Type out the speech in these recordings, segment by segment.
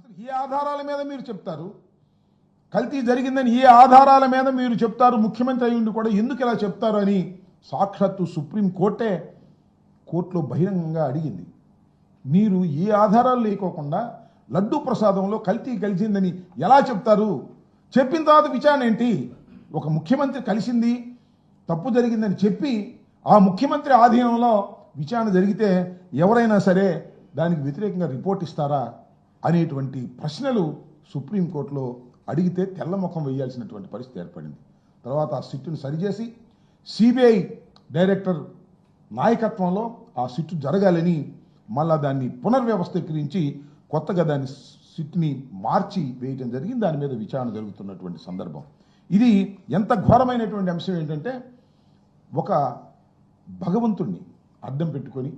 అసలు ఏ ఆధారాల మీద మీరు చెప్తారు? కల్తీ జరిగిందని ఏ ఆధారాల మీద మీరు చెప్తారు? ముఖ్యమంత్రి అయి ఉండి కూడా ఎందుకు ఇలా చెప్తారు అని సాక్షాత్తు సుప్రీం కోర్టే కోర్టులో బహిరంగంగా అడిగింది. మీరు ఏ ఆధారాలు లేకోకుండా లడ్డూ ప్రసాదంలో కల్తీ కలిసిందని ఎలా చెప్తారు? చెప్పిన తర్వాత విచారణ ఏంటి? ఒక ముఖ్యమంత్రి కలిసింది తప్పు జరిగిందని చెప్పి ఆ ముఖ్యమంత్రి ఆధీనంలో విచారణ జరిగితే ఎవరైనా సరే దానికి వ్యతిరేకంగా రిపోర్ట్ ఇస్తారా? అనేటువంటి ప్రశ్నలు సుప్రీంకోర్టులో అడిగితే తెల్లముఖం వేయాల్సినటువంటి పరిస్థితి ఏర్పడింది. తర్వాత ఆ సిట్టును సరిచేసి సిబిఐ డైరెక్టర్ నాయకత్వంలో ఆ సిట్టు జరగాలని మళ్ళా దాన్ని పునర్వ్యవస్థీకరించి కొత్తగా దాన్ని సిట్ని మార్చి వేయటం జరిగింది. దాని మీద విచారణ జరుగుతున్నటువంటి సందర్భం. ఇది ఎంత ఘోరమైనటువంటి అంశం ఏంటంటే ఒక భగవంతుణ్ణి అడ్డం పెట్టుకొని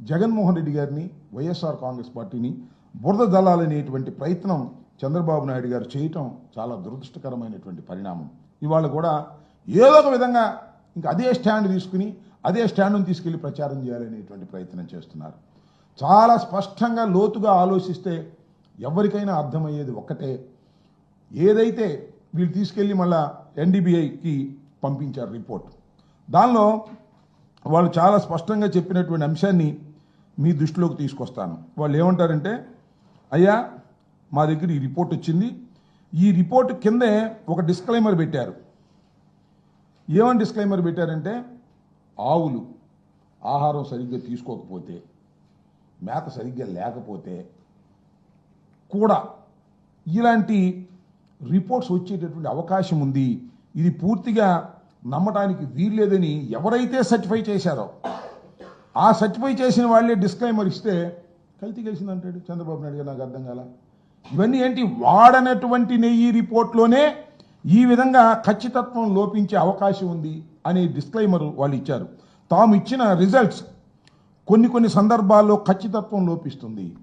జగన్మోహన్ రెడ్డి గారిని వైఎస్ఆర్ కాంగ్రెస్ పార్టీని బురద దళాలనేటువంటి ప్రయత్నం చంద్రబాబు నాయుడు గారు చేయటం చాలా దురదృష్టకరమైనటువంటి పరిణామం. ఇవాళ కూడా ఏదో ఒక విధంగా ఇంకా అదే స్టాండ్ తీసుకుని అదే స్టాండ్ను తీసుకెళ్ళి ప్రచారం చేయాలనేటువంటి ప్రయత్నం చేస్తున్నారు. చాలా స్పష్టంగా లోతుగా ఆలోచిస్తే ఎవరికైనా అర్థమయ్యేది ఒక్కటే. ఏదైతే వీళ్ళు తీసుకెళ్ళి మళ్ళా ఎన్డీబీఐకి పంపించారు రిపోర్ట్. దానిలో వాళ్ళు చాలా స్పష్టంగా చెప్పినటువంటి అంశాన్ని మీ దృష్టిలోకి తీసుకొస్తాను. వాళ్ళు ఏమంటారంటే అయ్యా మా దగ్గర ఈ రిపోర్ట్ వచ్చింది. ఈ రిపోర్ట్ కిందే ఒక డిస్క్లైమర్ పెట్టారు. ఏమని డిస్క్లైమర్ పెట్టారంటే ఆవులు ఆహారం సరిగ్గా తీసుకోకపోతే మేత సరిగ్గా లేకపోతే కూడా ఇలాంటి రిపోర్ట్స్ వచ్చేటటువంటి అవకాశం ఉంది. ఇది పూర్తిగా నమ్మటానికి వీల్లేదని ఎవరైతే సర్టిఫై చేశారో ఆ సర్టిఫై చేసిన వాళ్ళే డిస్క్లైమర్ ఇస్తే కల్తీ కలిసిందంటాడు చంద్రబాబు నాయుడు గారు నాకు అర్థం కాల. ఇవన్నీ ఏంటి? వాడనటువంటి నెయ్యి రిపోర్ట్లోనే ఈ విధంగా ఖచ్చితత్వం లోపించే అవకాశం ఉంది అనే డిస్క్లైమర్ వాళ్ళు ఇచ్చారు. తాము ఇచ్చిన రిజల్ట్స్ కొన్ని కొన్ని సందర్భాల్లో ఖచ్చితత్వం లోపిస్తుంది.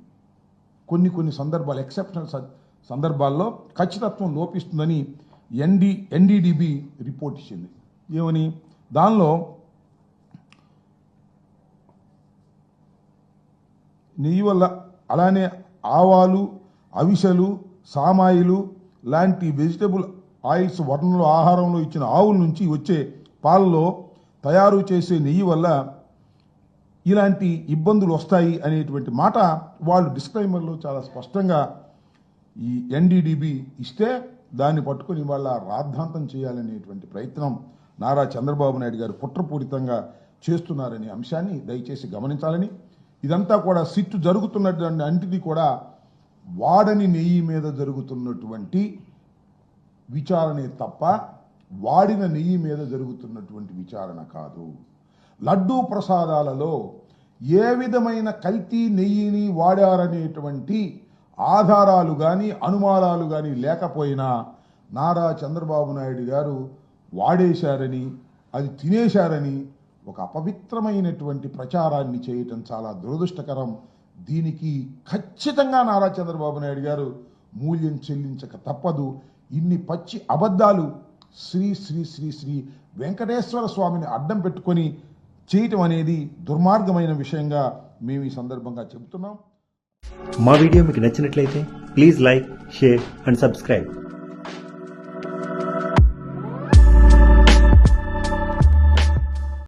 కొన్ని కొన్ని సందర్భాలు ఎక్సెప్షనల్ సందర్భాల్లో ఖచ్చితత్వం లోపిస్తుందని ఎన్డి ఎన్డీడీబీ రిపోర్ట్ ఇచ్చింది. ఏమని? దానిలో నెయ్యి వల్ల అలానే ఆవాలు అవిసెలు సామాయిలు లాంటి వెజిటబుల్ ఆయిల్స్ వర్ణంలో ఆహారంలో ఇచ్చిన ఆవుల నుంచి వచ్చే పాలలో తయారు చేసే నెయ్యి వల్ల ఇలాంటి ఇబ్బందులు వస్తాయి అనేటువంటి మాట వాళ్ళు డిస్క్లైమర్లో చాలా స్పష్టంగా ఈ ఎన్డీడీబీ ఇస్తే దాన్ని పట్టుకొని వాళ్ళ రాద్ధాంతం చేయాలనేటువంటి ప్రయత్నం నారా చంద్రబాబు నాయుడు గారు కుట్రపూరితంగా చేస్తున్నారనే అంశాన్ని దయచేసి గమనించాలని ఇదంతా కూడా సిట్టు జరుగుతున్నటువంటి అంటిది కూడా వాడని నెయ్యి మీద జరుగుతున్నటువంటి విచారణే తప్ప వాడిన నెయ్యి మీద జరుగుతున్నటువంటి విచారణ కాదు. లడ్డూ ప్రసాదాలలో ఏ విధమైన కల్తీ నెయ్యిని వాడారనేటువంటి ఆధారాలు కానీ అనుమానాలు కానీ లేకపోయినా నారా చంద్రబాబు నాయుడు గారు వాడేశారని అది తినేశారని ఒక అపవిత్రమైనటువంటి ప్రచారాన్ని చేయటం చాలా దురదృష్టకరం. దీనికి ఖచ్చితంగా నారా చంద్రబాబు నాయుడు గారు మూల్యం చెల్లించక తప్పదు. ఇన్ని పచ్చి అబద్ధాలు శ్రీ శ్రీ శ్రీ శ్రీ వెంకటేశ్వర స్వామిని అడ్డం పెట్టుకొని చేయటం అనేది దుర్మార్గమైన విషయంగా మేము ఈ సందర్భంగా చెబుతున్నాం. మా వీడియో మీకు నచ్చినట్లయితే please like share and subscribe.